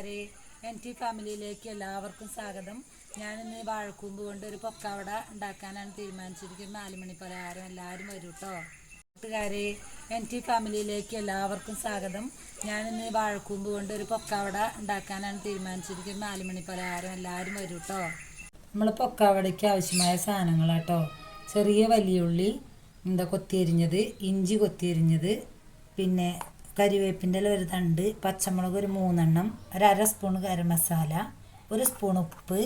കൂട്ടുകാരെ N T ഫാമിലിയിലേക്ക് എല്ലാവർക്കും സ്വാഗതം. ഞാനിന്ന് വാഴക്കൂമ്പ് കൊണ്ട് ഒരു പൊക്കാവട ഉണ്ടാക്കാനാണ് തീരുമാനിച്ചിരിക്കുന്നത്. നാല് മണി പലഹാരം എല്ലാവരും വരും കേട്ടോ കൂട്ടുകാരെ എൻ ടി ഫാമിലിയിലേക്ക് എല്ലാവർക്കും സ്വാഗതം. ഞാനിന്ന് വാഴക്കൂമ്പ് കൊണ്ട് ഒരു പൊക്കാവട ഉണ്ടാക്കാനാണ് തീരുമാനിച്ചിരിക്കുന്നത്. നാല് മണി പലഹാരം എല്ലാവരും വരും കേട്ടോ നമ്മൾ പൊക്കാവടയ്ക്ക് ആവശ്യമായ സാധനങ്ങളാട്ടോ ചെറിയ വലിയ ഉള്ളി എന്താ കൊത്തിയരിഞ്ഞത് ഇഞ്ചി കൊത്തിയരിഞ്ഞത് പിന്നെ കരിവേപ്പിന്റെ ഒരു തണ്ട് പച്ചമുളക് ഒരു മൂന്നെണ്ണം ഒരു അര സ്പൂൺ ഗരം മസാല ഒരു സ്പൂൺ ഉപ്പ്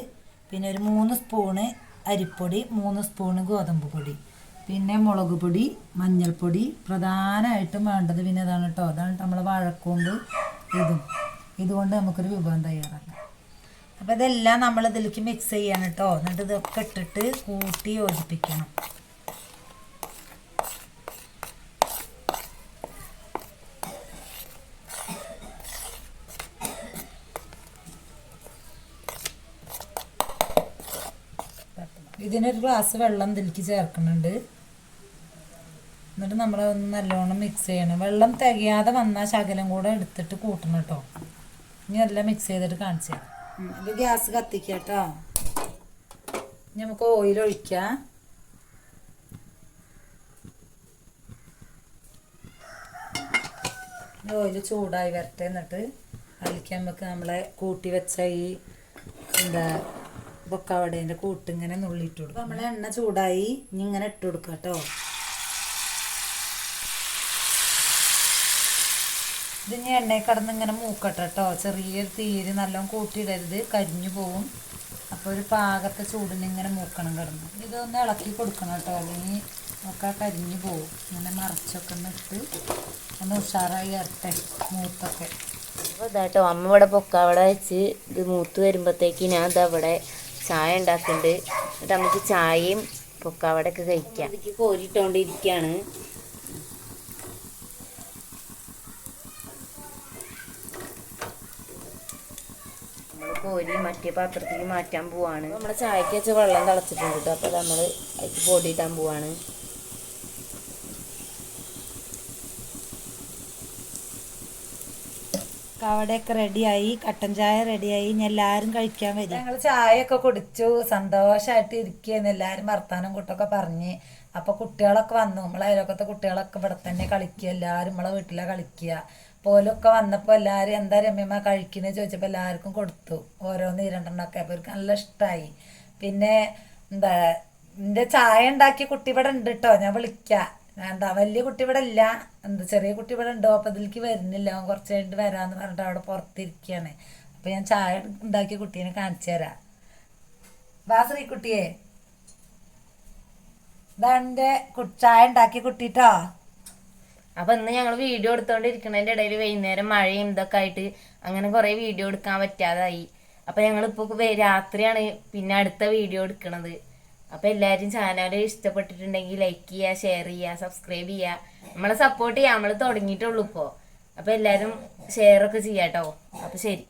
പിന്നെ ഒരു മൂന്ന് സ്പൂണ് അരിപ്പൊടി മൂന്ന് സ്പൂണ് ഗോതമ്പ് പൊടി. പിന്നെ മുളക് പൊടി മഞ്ഞൾപ്പൊടി പ്രധാനമായിട്ടും വേണ്ടത് പിന്നെ അതാണ് കേട്ടോ അതാണ് നമ്മൾ വഴക്കൊണ്ട് ഇതും. ഇതുകൊണ്ട് നമുക്കൊരു വിഭവം തയ്യാറാക്കാം. അപ്പോൾ ഇതെല്ലാം നമ്മൾ ഇതിലേക്ക് മിക്സ് ചെയ്യണം കേട്ടോ എന്നിട്ട് ഇതൊക്കെ ഇട്ടിട്ട് കൂട്ടി യോജിപ്പിക്കണം. ഇതിനൊരു ഗ്ലാസ് വെള്ളം ഇതിലേക്ക് ചേർക്കുന്നുണ്ട്. എന്നിട്ട് നമ്മൾ ഒന്ന് നല്ലോണം മിക്സ് ചെയ്യണം. വെള്ളം തികയാതെ വന്നാൽ ശകലം കൂടെ എടുത്തിട്ട് കൂട്ടണം കേട്ടോ. ഇനി എല്ലാം മിക്സ് ചെയ്തിട്ട് കാണിച്ചു തരാം. ഇത് ഗ്യാസ് കത്തിക്കുക കേട്ടോ. ഇനി നമുക്ക് ഓയിൽ ഒഴിക്കാം. ഓയിൽ ചൂടായി വരട്ടെ എന്നിട്ട് അതിലേക്ക് നമുക്ക് നമ്മളെ കൂട്ടി വെച്ച ഈ എന്താ പൊക്കാവടേന്റെ കൂട്ട് ഇങ്ങനെ നുള്ളിയിട്ട് കൊടുക്കും. നമ്മൾ എണ്ണ ചൂടായി ഇനി ഇങ്ങനെ ഇട്ട് കൊടുക്കുക കേട്ടോ. ഇതിനി എണ്ണയിൽ കിടന്ന് ഇങ്ങനെ മൂക്കട്ടെ കേട്ടോ. ചെറിയൊരു തീര് നല്ലോണം കൂട്ടിയിടരുത് കരിഞ്ഞു പോവും. അപ്പോൾ ഒരു പാകത്തെ ചൂടിന് ഇങ്ങനെ മൂക്കണം കിടന്ന്. ഇതൊന്ന് ഇളക്കി കൊടുക്കണം കേട്ടോ. അല്ലെങ്കിൽ ഒക്കെ കരിഞ്ഞു പോവും. ഇങ്ങനെ മറച്ചൊക്കെ ഇട്ട് ഒന്ന് ഉഷാറായി ഇറട്ടെ മൂത്തൊക്കെ. അപ്പോൾ ഇതാട്ടോ അമ്മ ഇവിടെ പൊക്കാവട വെച്ച് ഇത് മൂത്ത് വരുമ്പോഴത്തേക്ക് ഞാൻ ഇതവിടെ ചായ ഉണ്ടാക്കുന്നുണ്ട്. എന്നിട്ട് നമുക്ക് ചായയും പൊക്കാവടയൊക്കെ കഴിക്കാം. ഇതിക്ക് കോരിട്ടോണ്ടിരിക്കുകയാണ് നമ്മൾ കോരി മറ്റേ പാത്രത്തിൽ മാറ്റാൻ പോവാണ്. നമ്മുടെ ചായക്ക് വെച്ച വെള്ളം തിളച്ചിട്ടുണ്ട് കേട്ടോ. അപ്പോൾ നമ്മൾ അതിക്ക് പൊടി ഇടാൻ പോവാണ്. കവടയൊക്കെ റെഡിയായി കട്ടൻ ചായ റെഡിയായി ഇനി എല്ലാവരും കഴിക്കാൻ വരും. ഞങ്ങൾ ചായയൊക്കെ കുടിച്ചു സന്തോഷമായിട്ട് ഇരിക്കുകയെന്ന് എല്ലാവരും വർത്താനം കൂട്ടൊക്കെ പറഞ്ഞ്. അപ്പൊ കുട്ടികളൊക്കെ വന്നു. നമ്മളെ അയലൊക്കത്തെ കുട്ടികളൊക്കെ ഇവിടെ തന്നെ കളിക്കുക. എല്ലാവരും നമ്മളെ വീട്ടിലെ കളിക്കുക. പോലൊക്കെ വന്നപ്പോൾ എല്ലാരും എന്താ രമ്യമ്മ കഴിക്കുന്നത് ചോദിച്ചപ്പോൾ എല്ലാവർക്കും കൊടുത്തു. ഓരോന്ന് രണ്ടെണ്ണമൊക്കെ. അപ്പോൾ അവർക്ക് നല്ല ഇഷ്ടമായി പിന്നെ എന്താ എന്റെ ചായ ഉണ്ടാക്കിയ കുട്ടി ഇവിടെ ഉണ്ട് കേട്ടോ ഞാൻ വിളിക്കാം. എന്താ വലിയ കുട്ടി ഇവിടെ ഇല്ല എന്താ ചെറിയ കുട്ടി ഇവിടെ ഉണ്ടോ അപ്പൊ ഇതിലേക്ക് വരുന്നില്ല. അവൻ കുറച്ച് കഴിഞ്ഞിട്ട് വരാന്ന് പറഞ്ഞിട്ട് അവിടെ പുറത്തിരിക്കുകയാണ് അപ്പൊ ഞാൻ ചായ ഉണ്ടാക്കിയ കുട്ടീനെ കാണിച്ചു തരാം. വാ ശ്രീക്കുട്ടിയെ ഇതാ ചായ ഉണ്ടാക്കിയ കുട്ടിട്ടോ? അപ്പൊ ഇന്ന് ഞങ്ങൾ വീഡിയോ എടുത്തോണ്ടിരിക്കണതിന്റെ ഇടയിൽ വൈകുന്നേരം മഴയും ഇതൊക്കെ ആയിട്ട് അങ്ങനെ കുറെ വീഡിയോ എടുക്കാൻ പറ്റാതായി. അപ്പൊ ഞങ്ങളിപ്പോ വേ- രാത്രിയാണ് പിന്നെ അടുത്ത വീഡിയോ എടുക്കണത്. അപ്പൊ എല്ലാരും ചാനൽ ഇഷ്ടപ്പെട്ടിട്ടുണ്ടെങ്കിൽ ലൈക്ക് ചെയ്യുക ഷെയർ ചെയ്യുക സബ്സ്ക്രൈബ് ചെയ്യുക നമ്മളെ സപ്പോർട്ട് ചെയ്യുക നമ്മൾ തുടങ്ങിയിട്ടുള്ളൂ ഇപ്പോ. അപ്പൊ എല്ലാരും ഷെയർ ഒക്കെ ചെയ്യാട്ടോ. അപ്പൊ ശരി.